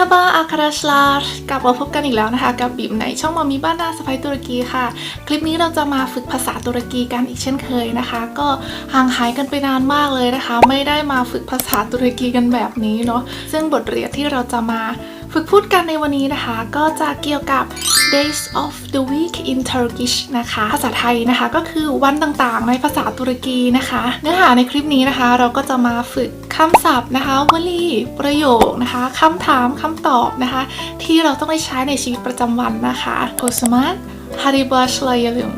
ฮาบาอาคาราชลาร์กลับมาพบกันอีกแล้วนะคะ กับบิมในช่องมามีบ้านนาสไปตุรกีค่ะ คลิปนี้เราจะมาฝึกภาษาตุรกีกันอีกเช่นเคยนะคะ ก็ห่างหายกันไปนานมากเลยนะคะ ไม่ได้มาฝึกภาษาตุรกีกันแบบนี้เนาะซึ่งบทเรียนที่เราจะมา ฝึกพูดกันในวันนี้นะคะ ก็จะเกี่ยวกับ days of the week in Turkish นะคะ ภาษาไทยนะคะก็คือวันต่างๆ ในภาษาตุรกีนะคะ เนื้อหาในคลิปนี้นะคะ เราก็จะมาฝึกคำศัพท์นะคะวลีประโยคนะคะคำถามคำตอบนะคะ ที่เราต้องได้ใช้ในชีวิตประจำวันนะคะโ o สม a ตฮาริบัชลายลุม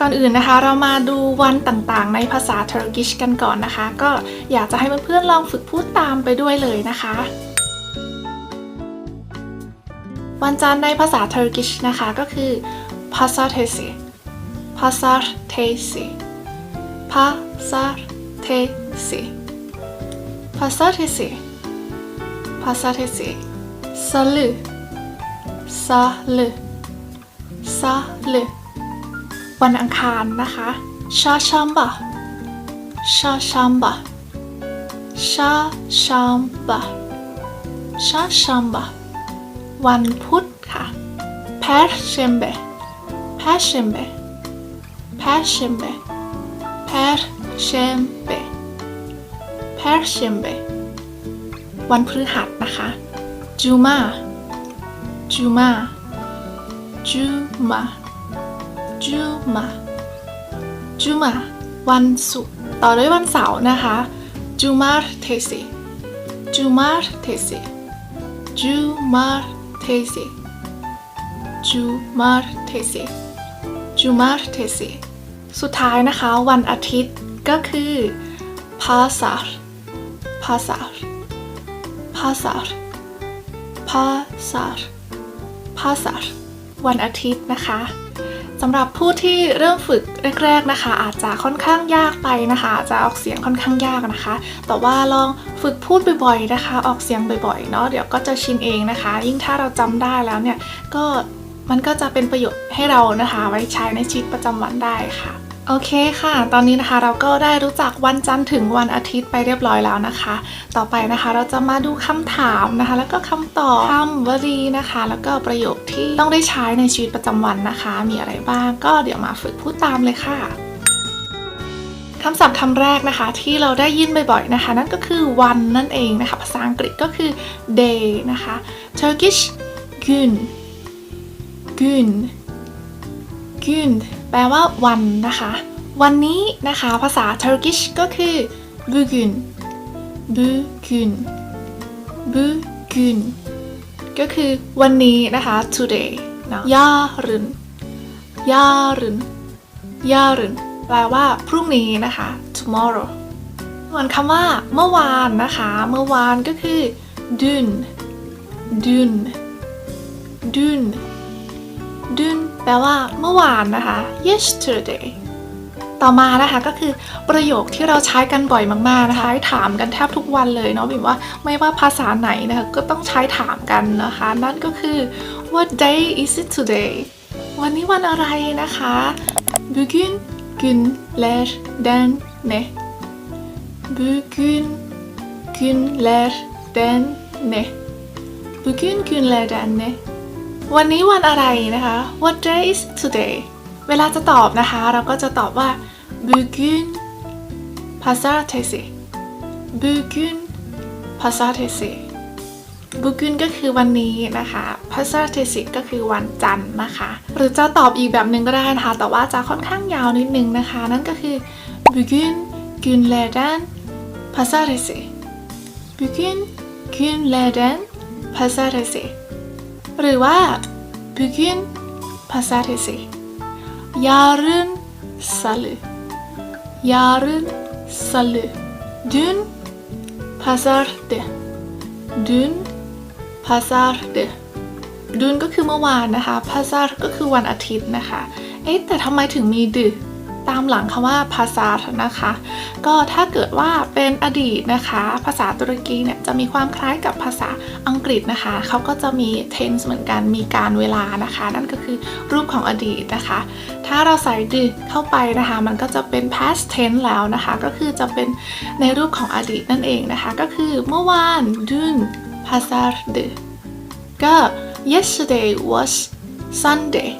ก่อนอื่นนะคะเรามาดูวันต่างๆ ในภาษา Turkish กันก่อนนะคะ ก็อยากจะให้เพื่อนๆลองฝึกพูดตามไปด้วยเลยนะคะ วันจันทร์ในภาษา Turkish นะคะก็คือ Pazartesi Pazartesi Pazartesi Pazartesi Pazartesi Salı Salı Salı วันอังคารนะคะ Çarşamba Çarşamba Çarşamba Çarşamba วันพุธค่ะ Perşembe Perşembe Perşembe Perşembe Perşembe วันพฤหัสนะคะ Cuma Cuma Cuma Cuma Cuma วันศุกร์ต่อด้วยวันเสาร์นะคะ Cumartesi Cumartesi Cumartesi Cumartesi Cumartesi สุดท้ายนะคะ วันอาทิตย์ก็คือ pasar pasar pasar pasar pasar วันอาทิตย์นะคะ สำหรับผู้ที่เริ่มฝึกแรก ๆนะคะ อาจจะค่อนข้างยากไปนะคะจะออกเสียงค่อนข้างยากนะคะ แต่ว่าลองฝึกพูดบ่อยๆนะคะ ออกเสียงบ่อยๆเนาะเดี๋ยวก็จะชินเองนะคะ ยิ่งถ้าเราจำได้แล้วเนี่ยก็มันก็จะเป็นประโยชน์ให้เรานะคะ ไว้ใช้ในชีวิตประจำวันได้ค่ะ โอเคค่ะ ตอนนี้นะคะเราก็ได้รู้จักวันจันทร์ถึงวันอาทิตย์ไปเรียบร้อยแล้วนะคะ ต่อไปนะคะเราจะมาดูคำถามนะคะ แล้วก็คำตอบคำวลีนะคะ แล้วก็ประโยคที่ต้องได้ใช้ในชีวิตประจำวันนะคะ มีอะไรบ้าง ก็เดี๋ยวมาฝึกพูดตามเลยค่ะคำศัพท์คำแรกนะคะที่เราได้ยินบ่อยๆนะคะ นั่นก็คือวันนั่นเองนะคะ ภาษาอังกฤษก็คือ day นะคะ Turkish gün gün gün แปลว่าวันนะคะ วันนี้นะคะภาษา Turkish ก็คือ bugün bugün bugün ก็คือวันนี้นะคะ today นะ yarın yarın yarın แปลว่าพรุ่งนี้นะคะ tomorrow ส่วนคำว่าเมื่อวานนะคะ เมื่อวานก็คือ dün dün dün dün แปลว่าเมื่อวานนะคะ yesterday ต่อมานะคะก็คือประโยคที่เราใช้กันบ่อยมากๆนะคะถามกันแทบทุกวันเลยเนาะบิมว่าไม่ว่าภาษาไหนนะคะก็ต้องใช้ถามกันนะคะ นั่นก็คือ what day is it today วันนี้วันอะไรนะคะ bugün günlerden ne bugün günlerden ne bugün günlerden ne วันนี้วันอะไรนะคะ What day is today เวลาจะตอบนะคะ เราก็จะตอบว่า bugün pazartesi bugün pazartesi bugün ก็คือวันนี้นะคะ pazartesi ก็คือวันจันทร์นะคะ หรือจะตอบอีกแบบหนึ่งก็ได้นะคะ แต่ว่าจะค่อนข้างยาวนิดนึงนะคะ นั่นก็คือ bugün günlerden pazartesi bugün günlerden pazartesi หรือว่า bugün pazartesi yarın salı yarın salı dün pazardı dün pazardı ดุนก็คือเมื่อวานนะคะพาซาร์ก็คือวันอาทิตย์นะคะ เอ๊ะแต่ทำไมถึงมีดึ ตามหลังคำว่าพาซานะคะ ก็ถ้าเกิดว่าเป็นอดีตนะคะ ภาษาตุรกีเนี่ยจะมีความคล้ายกับภาษาอังกฤษนะคะเขาก็จะมี tense เหมือนกันมีการเวลานะคะ นั่นก็คือรูปของอดีตนะคะ ถ้าเราใส่ดึเข้าไปนะคะ มันก็จะเป็น past tense แล้วนะคะ ก็คือจะเป็นในรูปของอดีตนั่นเองนะคะ ก็คือเมื่อวานดุน hasardı ก็ yesterday was Sunday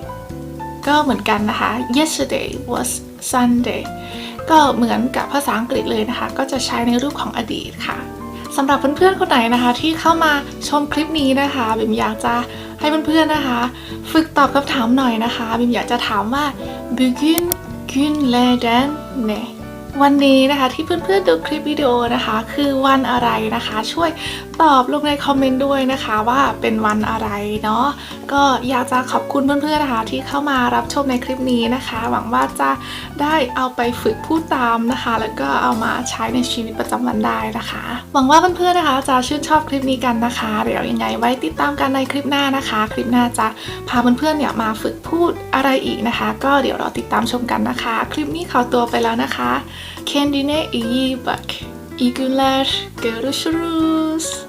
ก็เหมือนกันนะคะ yesterday was Sunday ก็เหมือนกับภาษาอังกฤษเลยนะคะ ก็จะใช้ในรูปของอดีตค่ะสำหรับเพื่อนๆคนไหนนะคะ ที่เข้ามาชมคลิปนี้นะคะบิมอยากจะให้เพื่อนๆนะคะ ฝึกตอบคำถามหน่อยนะคะบิมอยากจะถามว่า bugün günlerden ne วันนี้นะคะที่เพื่อนๆดูคลิปวิดีโอนะคะ คือวันอะไรนะคะ ช่วยตอบลงในคอมเมนต์ด้วยนะคะว่าเป็นวันอะไรเนาะก็อยากจะขอบคุณเพื่อนๆนะคะที่เข้ามารับชมในคลิปนี้นะคะ หวังว่าจะได้เอาไปฝึกพูดตามนะคะ แล้วก็เอามาใช้ในชีวิตประจำวันได้นะคะ หวังว่าเพื่อนๆนะคะ จะชื่นชอบคลิปนี้กันนะคะ เดี๋ยวยังไงไว้ติดตามกันในคลิปหน้านะคะ คลิปหน้าจะพาเพื่อนๆเนี่ยมาฝึกพูดอะไรอีกนะคะ ก็เดี๋ยวรอติดตามชมกันนะคะ คลิปนี้ขอตัวไปแล้วนะคะ Kendine iyi bak. İyi günler. Görüşürüz.